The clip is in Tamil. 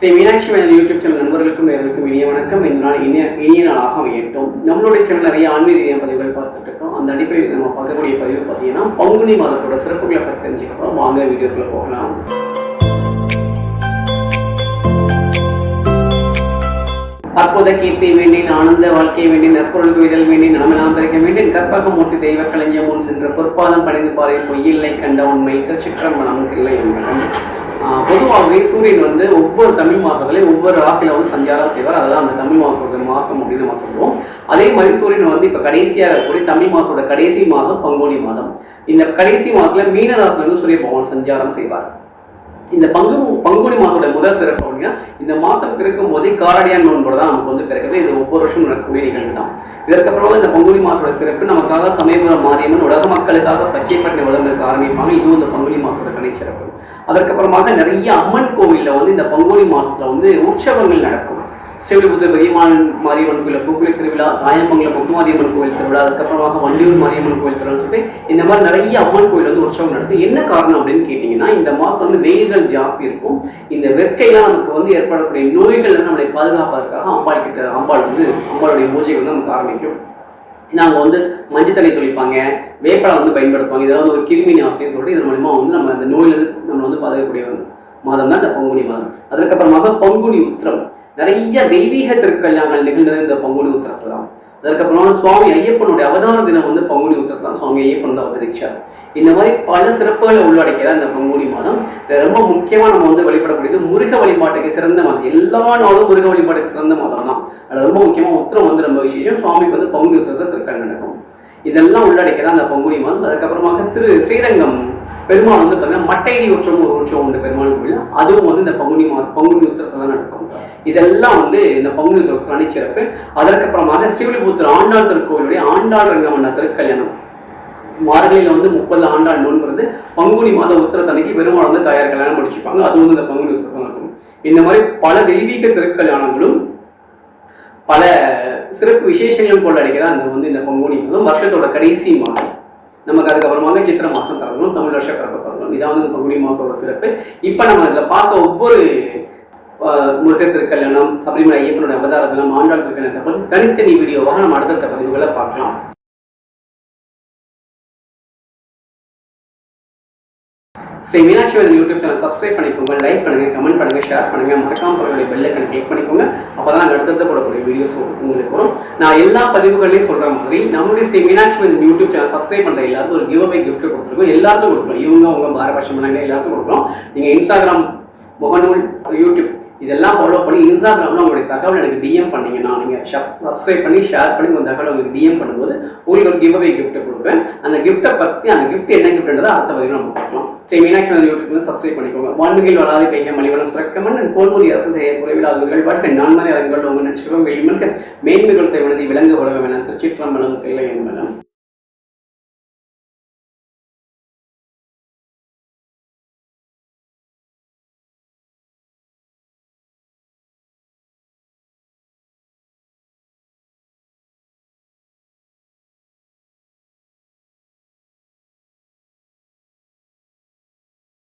ஸ்ரீ மீனாட்சி மேனன் யூடியூப் சேனல் நண்பர்களுக்கும் நேர்களுக்கும் இனிய வணக்கம். இந்த நாள் இனிய இனிய நாளாக அமையட்டும். நம்மளுடைய சேனல் நிறைய ஆன்மீக ரீதியான பதிவுகள் பார்த்துட்டு இருக்கோம். அந்த அடிப்படையில் நம்ம பார்க்கக்கூடிய பதிவு பார்த்தீங்கன்னா பங்குனி மாதத்தோட சிறப்புகளை பற்றி தெரிஞ்சுக்கிறோம் வாங்க வீடியோக்குள்ள போகலாம். அற்புத கீர்த்தி வேண்டின் ஆனந்த வாழ்க்கை வேண்டின் நற்பொருள் குவிதல் வேண்டின் நலமெல்லாம் பறிக்க வேண்டின் கற்பகமூர்த்தி தெய்வ கலைஞர் முன் சென்ற பொற்பாதம் படைந்து பாறை பொய்யில்லை கண்ட உண்மை திருச்சிற்றம்பலம் இல்லை என்பதும் பொதுவாகவே சூரியன் வந்து ஒவ்வொரு தமிழ் மாதத்துலையும் ஒவ்வொரு ராசியில வந்து சஞ்சாரம் செய்வார். அதுதான் அந்த தமிழ் மாசத்தோட மாசம் அப்படின்னு நம்ம சொல்லுவோம் அதே மாதிரி சூரியன் வந்து இப்ப கடைசியாக இருக்கக்கூடிய தமிழ் மாசத்தோட கடைசி மாதம் பங்குனி மாதம். இந்த கடைசி மாதத்துல மீன ராசியில வந்து சூரிய பகவான் சஞ்சாரம் செய்வார். இந்த பங்கு பங்குனி மாதத்தோட முதல் சிறப்பு அப்படின்னா இந்த மாசம் பிறக்கும் போதே காரடியான் நோன்போட தான் நமக்கு வந்து பிறக்குது. இது ஒவ்வொரு வருஷம் நடக்கக்கூடிய நிகழ்வு தான். இதற்கப்புறம் இந்த பங்குனி மாதத்தோட சிறப்பு நமக்காக சமயபுரம் மாரியம்மன் உலக மக்களுக்காக பச்சைப்பட்டி வளர்ந்ததுக்கு ஆரம்பிப்பாங்க. இதுவும் இந்த பங்குனி மாசத்தோட கணை சிறப்பு அதற்கப்புறமாக நிறைய அம்மன் கோவிலில் வந்து இந்த பங்குனி மாசத்துல வந்து உற்சவங்கள் நடக்கும். ஸ்ரீவில்லிபுத்தூர் பெரியமான் மாரியம்மன் கோயில் பூக்குளி திருவிழா தாயமங்கலம் முத்துமாரியம்மன் கோயில் திருவிழா அதுக்கப்புறமாக வண்டியூர் மாரியம்மன் கோயில் திருவிழா சொல்லிட்டு இந்த மாதிரி நிறைய அம்மன் கோயில் வந்து உற்சவம் நடக்கும் என்ன காரணம் அப்படின்னு கேட்டிங்கன்னா இந்த மாதம் வந்து வெயில்கள் ஜாஸ்தி இருக்கும். இந்த வெக்கையெல்லாம் நமக்கு வந்து ஏற்படக்கூடிய நோய்கள் நம்மளை பாதுகாப்பதற்காக அம்பாள் கிட்ட அம்பாள் வந்து அம்பாளுடைய பூஜை வந்து நமக்கு ஆரம்பிக்கும். நாங்கள் வந்து மஞ்சள் தண்ணி தொளிப்பாங்க வேப்பலை வந்து பயன்படுத்துவாங்க. இதெல்லாம் ஒரு கிருமி நாசினின்னு சொல்லிட்டு இதன் மூலிமா வந்து நம்ம அந்த நோயிலிருந்து நம்ம வந்து பாதுகாக்கக்கூடிய மாதம் தான் இந்த பங்குனி மாதம். அதற்கப்புறமாக பங்குனி உத்திரம். நிறைய தெய்வீக திருக்கல்யாணங்கள் நிகழ்ந்தது இந்த பங்குனி உத்திரத்துல தான். அதுக்கப்புறமா சுவாமி ஐயப்பனுடைய அவதார தினம் வந்து பங்குனி உத்தரத்துல தான் சுவாமி ஐயப்பன் வந்து அவதரிச்சார். இந்த மாதிரி பல சிறப்புகளை உள்ளடக்கியதான் இந்த பங்குனி மாதம். ரொம்ப முக்கியமாக நம்ம வந்து வழிபடக்கூடியது முருக வழிபாட்டுக்கு சிறந்த மாதம். எல்லா நாளும் முருக வழிபாட்டுக்கு சிறந்த மாதம் தான் அது ரொம்ப முக்கியமாக உத்திரம் வந்து ரொம்ப விசேஷம். சுவாமிக்கு வந்து பங்குனி உத்திரத்தை திருக்கல் நடக்கும். இதெல்லாம் உள்ளடக்கியதான் அந்த பங்குனி மாதம். அதுக்கப்புறமாக திரு ஸ்ரீரங்கம் பெருமாள் வந்து பார்த்தீங்கன்னா மட்டையடி உற்சவம் ஒரு உற்சவம் உண்டு பெருமாள் கோயில் அதுவும் வந்து இந்த பங்குனி மாதம் பங்குனி உத்திரத்தில் தான் நடக்கும். இதெல்லாம் வந்து இந்த பங்குனி உத்திரத்தில் அணிச்சிறப்பு அதற்கப்புறமாக ஸ்ரீவிலிபுத்தூர் ஆண்டாள் திருக்கோயிலுடைய ஆண்டாள் ரங்கமன்ன திருக்கல்யாணம். மார்கழியில் வந்து முப்பது ஆண்டாள் நோன்பு பங்குனி மாத உத்திரத்தன்னைக்கு பெருமாள் வந்து தாயார் கல்யாணம் முடிச்சுப்பாங்க. அது வந்து இந்த பங்குனி உத்திரத்தில் நடக்கும். இந்த மாதிரி பல தெய்வீக திருக்கல்யாணங்களும் பல சிறப்பு விசேஷங்களும் கொள்ளடிக்கிறதா அந்த வந்து இந்த பங்குனி மாதம் வருஷத்தோட கடைசி மாதம். நமக்கு அதுக்கப்புறமாக சித்திர மாதம் தரணும் தமிழ் வருஷ பிறப்பு தரணும் இதான் வந்து இந்த பங்குனி மாதத்தோட சிறப்பு. இப்போ நம்ம இதில் பார்க்க ஒவ்வொரு ஆஹ், முருகர் திருக்கல்யாணம் சபரிமலை ஐயப்பனோட அவதார தினம் ஆண்டாள் திருக்கல்யாணத்தை பற்றி தனித்தனி வீடியோவாக நம்ம அடுத்தடுத்த பதிவுகளை பார்க்கலாம். So Meenakshi Vedan YouTube channel subscribe பண்ணிக்கோங்க லைக் பண்ணுங்கள் கமெண்ட் பண்ணுங்கள் ஷேர் பண்ணுங்கள் மறக்காம பக்கத்துடைய பெல் ஐக்கனை கிளிக் பண்ணிக்கோங்க. அப்பதான் நாங்கள் அடுத்தடுத்த போடக்கூடிய வீடியோஸ் உங்களுக்கு வரும். நான் எல்லா பதிவுகளையும் சொல்கிற மாதிரி நம்முடைய Shri Meenakshi Vedan YouTube channel subscribe பண்ணுற எல்லாருக்கும் ஒரு கிவ் அவே கிஃப்ட் கொடுத்துருக்கோம். எல்லாருக்கும் கொடுக்குறோம் இவங்க உங்க பாரபட்சம் பண்ணாங்க எல்லாருக்கும் கொடுக்குறோம் நீங்கள் இன்ஸ்டாகிராம் முகநூல் யூடியூப் இதெல்லாம் ஃபாலோ பண்ணி இன்ஸ்டாகிராமில் உங்களுடைய தகவல் எனக்கு டிஎம் பண்ணீங்கன்னா நீங்கள் சப்ஸ்கிரைப் பண்ணி ஷேர் பண்ணி உங்கள் தகவல் உங்களுக்கு டிஎம் பண்ணும்போது உங்களுக்கு ஒரு கிவ் அவே கிஃப்ட்டை கொடுப்பேன் அந்த கிஃப்ட்டை பற்றி அந்த கிஃப்ட் என்ன கிஃப்ட்ன்றதை அடுத்த பதிவு நம்ம பார்க்கலாம். சரி மீனாட்சி நகர் யூடியூப்ல சப்ஸ்கிரைப் பண்ணிக்கோங்க. வான்மிகையில் வளாது கைக மலிவனம் சுரக்கமன். கோல்முடி அரசு செய்ய குறைவில்லாதவர்கள் வாழ்க்கை நான்மறை அரங்கள் உங்கள் சிவம் வெளிமல்க மேன்மைகள் செய்வனதி விலங்கு உலகம் என திருச்சிற்றம்பலம் தில்லை என்பனம்